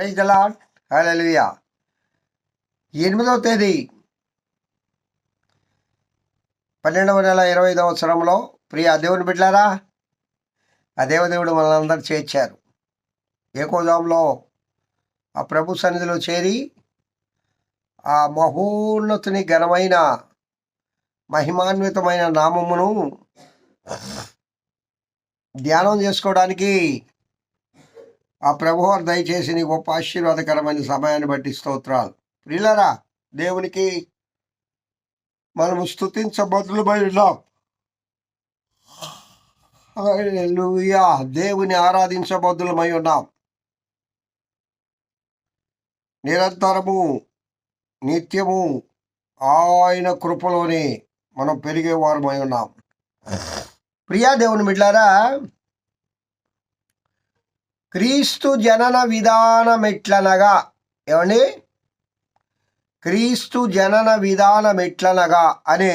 Praise the lord హల్లెలూయా ఎనిమిదవ తేదీ. పన్నెండవ నెల ఇరవై ఐదవ సంవత్సరంలో ప్రియ దేవుని బిడ్డారా ఆ దేవదేవుడు మనందరూ చేర్చారు. ఏకోజాంలో ఆ ప్రభు సన్నిధిలో చేరి ఆ మహోన్నతుని ఘనమైన మహిమాన్వితమైన నామమును ధ్యానం చేసుకోవడానికి ఆ ప్రభువారు దయచేసి నీ గొప్ప ఆశీర్వాదకరమైన సమయాన్ని బట్టి స్తోత్రాలు. ప్రిల్లరా దేవునికి మనము స్థుతించబద్దులమై ఉన్నాం హల్లెలూయా దేవుని ఆరాధించబద్దులమై ఉన్నాం. నిరంతరము నిత్యము ఆయన కృపలోనే మనం పెరిగేవారమై ఉన్నాం. ప్రియా దేవుని మిడ్లారా క్రీస్తు జనన విధానం ఎట్లనగా ఏమండి? క్రీస్తు జనన విధానం ఎట్లనగా అనే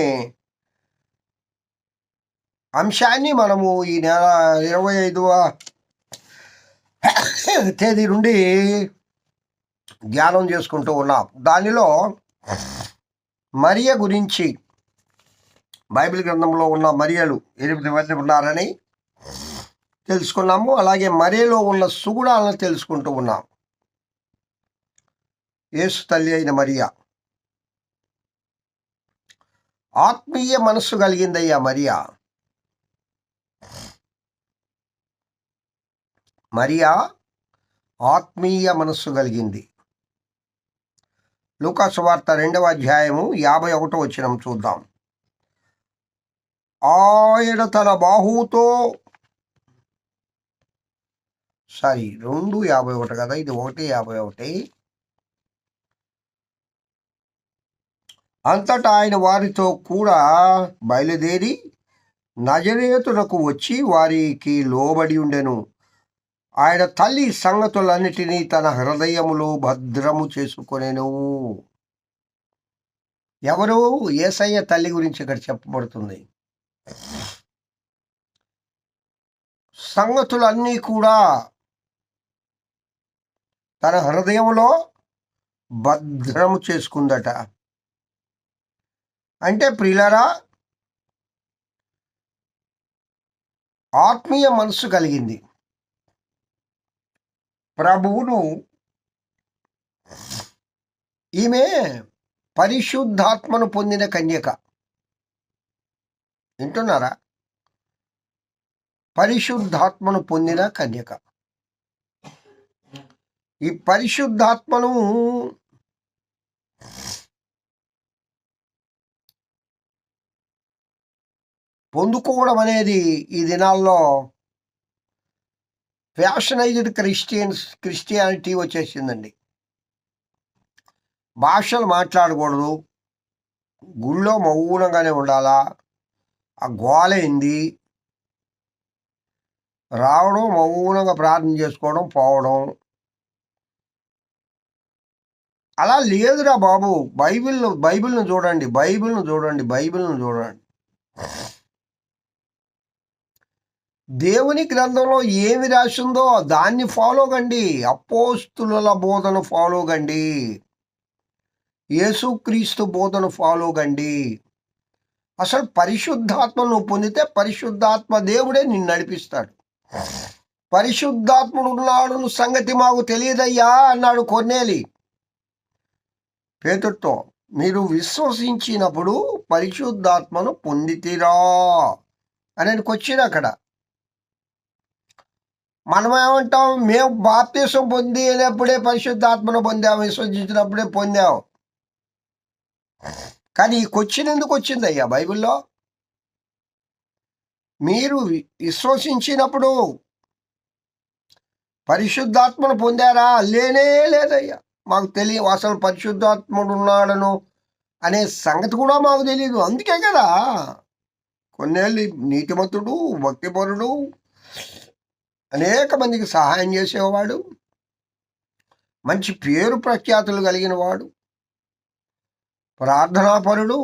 అంశాన్ని మనము ఈ నెల ఇరవై ఐదవ తేదీ నుండి ధ్యానం చేసుకుంటూ ఉన్నాం. దానిలో మరియ గురించి బైబిల్ గ్రంథంలో ఉన్న మరియలు ఎనిమిది మంది ఉన్నారని తెలుసుకున్నాము. అలాగే మరేలో ఉన్న సుగుణాలను తెలుసుకుంటూ ఉన్నాం. యేసు తల్లి అయిన మరియా. ఆత్మీయ మనస్సు కలిగిందయ్యా మరియా. మరియా ఆత్మీయ మనస్సు కలిగింది. లూకాసు వార్త రెండవ అధ్యాయము యాభై ఒకటో వచ్చినం చూద్దాం. ఆయన తన బాహుతో సారీ రెండు యాభై ఒకటి కదా ఇది ఒకటి యాభై ఒకటి. అంతటా ఆయన వారితో కూడా బయలుదేరి నజరేతులకు వచ్చి వారికి లోబడి ఉండెను. ఆయన తల్లి సంగతులన్నిటినీ తన హృదయములో భద్రము చేసుకొనెను. ఎవరు ఏసయ్య తల్లి గురించి ఇక్కడ చెప్పబడుతుంది. సంగతులన్నీ కూడా తన హృదయంలో భద్రము చేసుకుందట. అంటే ప్రియులరా ఆత్మీయ మనస్సు కలిగింది. ప్రభువును ఈమె పరిశుద్ధాత్మను పొందిన కన్యక. వింటున్నారా? పరిశుద్ధాత్మను పొందిన కన్యక. ఈ పరిశుద్ధాత్మను పొందుకోవడం అనేది ఈ దినాల్లో ఫ్యాషనైజ్డ్ క్రిస్టియన్స్ క్రిస్టియానిటీ వచ్చేసిందండి. భాషలు మాట్లాడకూడదు. గుళ్ళో మౌనంగానే ఉండాలా? ఆ గోలైంది రావడం మౌనంగా ప్రార్థన చేసుకోవడం పోవడం అలా లేదురా బాబు. బైబిల్ను బైబిల్ను చూడండి బైబిల్ను చూడండి బైబిల్ను చూడండి. దేవుని గ్రంథంలో ఏమి రాసిందో దాన్ని ఫాలో కండి. అపోస్తుల బోధన ఫాలో కండి. యేసుక్రీస్తు బోధన ఫాలో కండి. అసలు పరిశుద్ధాత్మ నువ్వు పొందితే పరిశుద్ధాత్మ దేవుడే నిన్ను నడిపిస్తాడు. పరిశుద్ధాత్ముడు ఉన్నాడు సంగతి మాకు తెలియదయ్యా అన్నాడు కొన్నేలి పేతుడితో మీరు విశ్వసించినప్పుడు పరిశుద్ధాత్మను పొందితిరా అని ఆయనకు వచ్చింది అక్కడ. మనం ఏమంటాం మేము బాప్తీసం పొందినప్పుడే పరిశుద్ధాత్మను పొందాం విశ్వసించినప్పుడే పొందాం. కానీ ఈ క్వశ్చన్ ఎందుకు వచ్చింది అయ్యా బైబిల్లో? మీరు విశ్వసించినప్పుడు పరిశుద్ధాత్మను పొందారా? లేనే లేదయ్యా. మాకు తెలియదు అసలు పరిశుద్ధాత్ముడు ఉన్నాడను అనే సంగతి కూడా మాకు తెలియదు. అందుకే కదా కొన్నేళ్ళు నీతిమంతుడు భక్తిపరుడు అనేక మందికి సహాయం చేసేవాడు మంచి పేరు ప్రఖ్యాతులు కలిగిన వాడు ప్రార్థనాపరుడు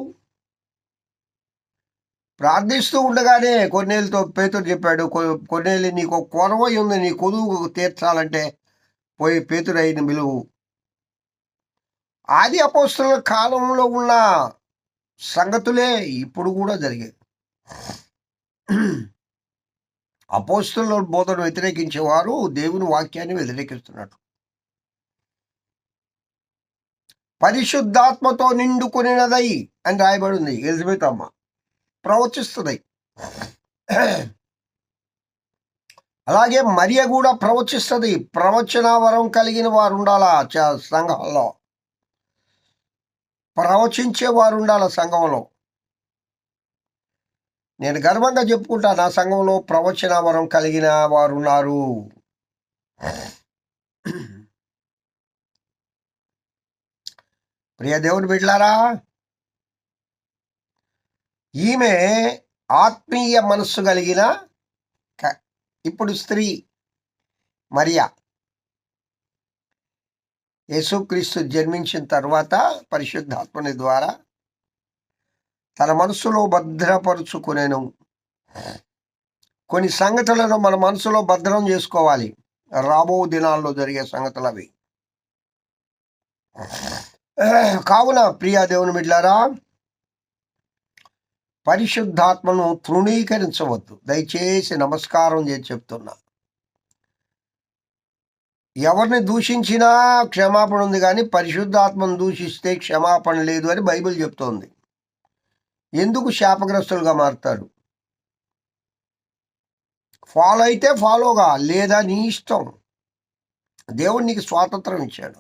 ప్రార్థిస్తూ ఉండగానే కొన్నేళ్ళతో పేతుడు చెప్పాడు "కొ- కొన్నేళ్ళు నీకు కొరవై ఉంది నీ కొదువు తీర్చాలంటే పోయి పేతురైన బిలువు ఆది అపోస్తుల కాలంలో ఉన్న సంగతులే ఇప్పుడు కూడా జరిగాయి. అపోస్తుల బోధన వ్యతిరేకించేవారు దేవుని వాక్యాన్ని వ్యతిరేకిస్తున్నట్టు. పరిశుద్ధాత్మతో నిండుకునినదై అని రాయబడి ఉంది ఎలిజబెత్ అమ్మ. ప్రవచిస్తుంది అలాగే మరియ కూడా ప్రవచిస్తుంది. ప్రవచన వరం కలిగిన వారు ఉండాలా చ- సంఘంలో. ప్రవచించే వారు ఉండాలి సంఘంలో. నేను గర్వంగా చెప్పుకుంటా నా సంఘంలో ప్రవచన వరం కలిగిన వారు ఉన్నారు ప్రియ దేవుని బిడ్లారా ఈమె ఆత్మీయ మనస్సు కలిగిన ఇప్పుడు స్త్రీ మరియా. యేసుక్రీస్తు జన్మించిన తర్వాత పరిశుద్ధాత్మని ద్వారా తన మనసులో భద్రపరుచుకునేను. కొన్ని సంగతులను మన మనసులో భద్రం చేసుకోవాలి. రాబో దినాల్లో జరిగే సంగతులు అవి. కావున ప్రియా దేవుని మిట్లారా పరిశుద్ధాత్మను తృణీకరించవద్దు. దయచేసి నమస్కారం చేసి చెప్తున్నా. ఎవరిని దూషించినా క్షమాపణ ఉంది కానీ పరిశుద్ధాత్మను దూషిస్తే క్షమాపణ లేదు అని బైబిల్ చెప్తోంది. ఎందుకు శాపగ్రస్తులుగా మారుతారు? ఫాలో అయితే ఫాలోగా లేదా నీ ఇష్టం. దేవుడు నీకు స్వాతంత్రం ఇచ్చాడు.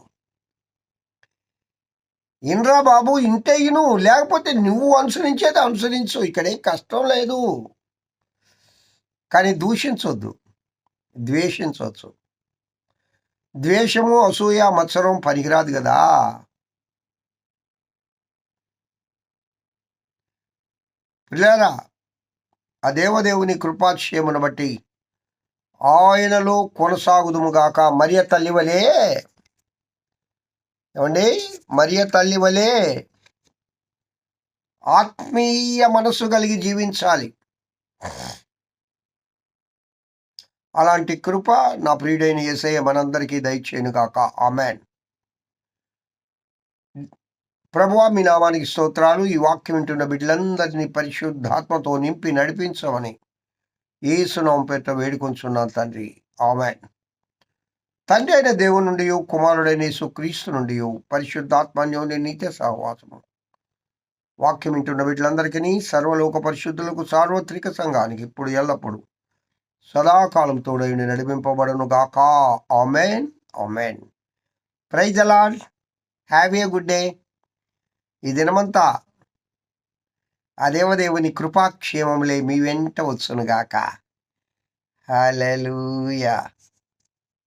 ఇన్రా బాబు ఇంటే ఇను లేకపోతే నువ్వు అనుసరించేది అనుసరించు ఇక్కడే కష్టం లేదు. కానీ దూషించొద్దు ద్వేషించవచ్చు ద్వేషము అసూయ మత్సరం పనికిరాదు కదా పిల్లారా ఆ దేవదేవుని కృపాక్షేమును బట్టి ఆయనలో కొనసాగుదుముగాక మరియ తల్లి వలే. ఏమండి? మరియ తల్లి వలే ఆత్మీయ మనస్సు కలిగి జీవించాలి. అలాంటి కృప నా ప్రియుడైన ఏసయ్య మనందరికీ దయచేయను గాక. ఆమెన్. ప్రభువా మీ నామానికి స్తోత్రాలు. ఈ వాక్యం వింటున్న బిడ్డలందరినీ పరిశుద్ధాత్మతో నింపి నడిపించమని ఏసునామ పేట వేడుకొంచున్నాను తండ్రి. ఆమెన్. తండ్రి అయిన దేవుని నుండి కుమారుడైన యేసు నుండి పరిశుద్ధాత్మాన్యోని నిత్య సహవాసము. వాక్యం వింటున్న వీటిలందరికీ సర్వలోక పరిశుద్ధులకు సార్వత్రిక సంఘానికి ఇప్పుడు ఎల్లప్పుడు సదాకాలం తోడైన నడిపింపబడను గాక amen. Amen. Praise the lord have a good day. ఈ దినమంతా ఆ దేవదేవుని కృపాక్షేమములే మీ వెంట వచ్చును గాక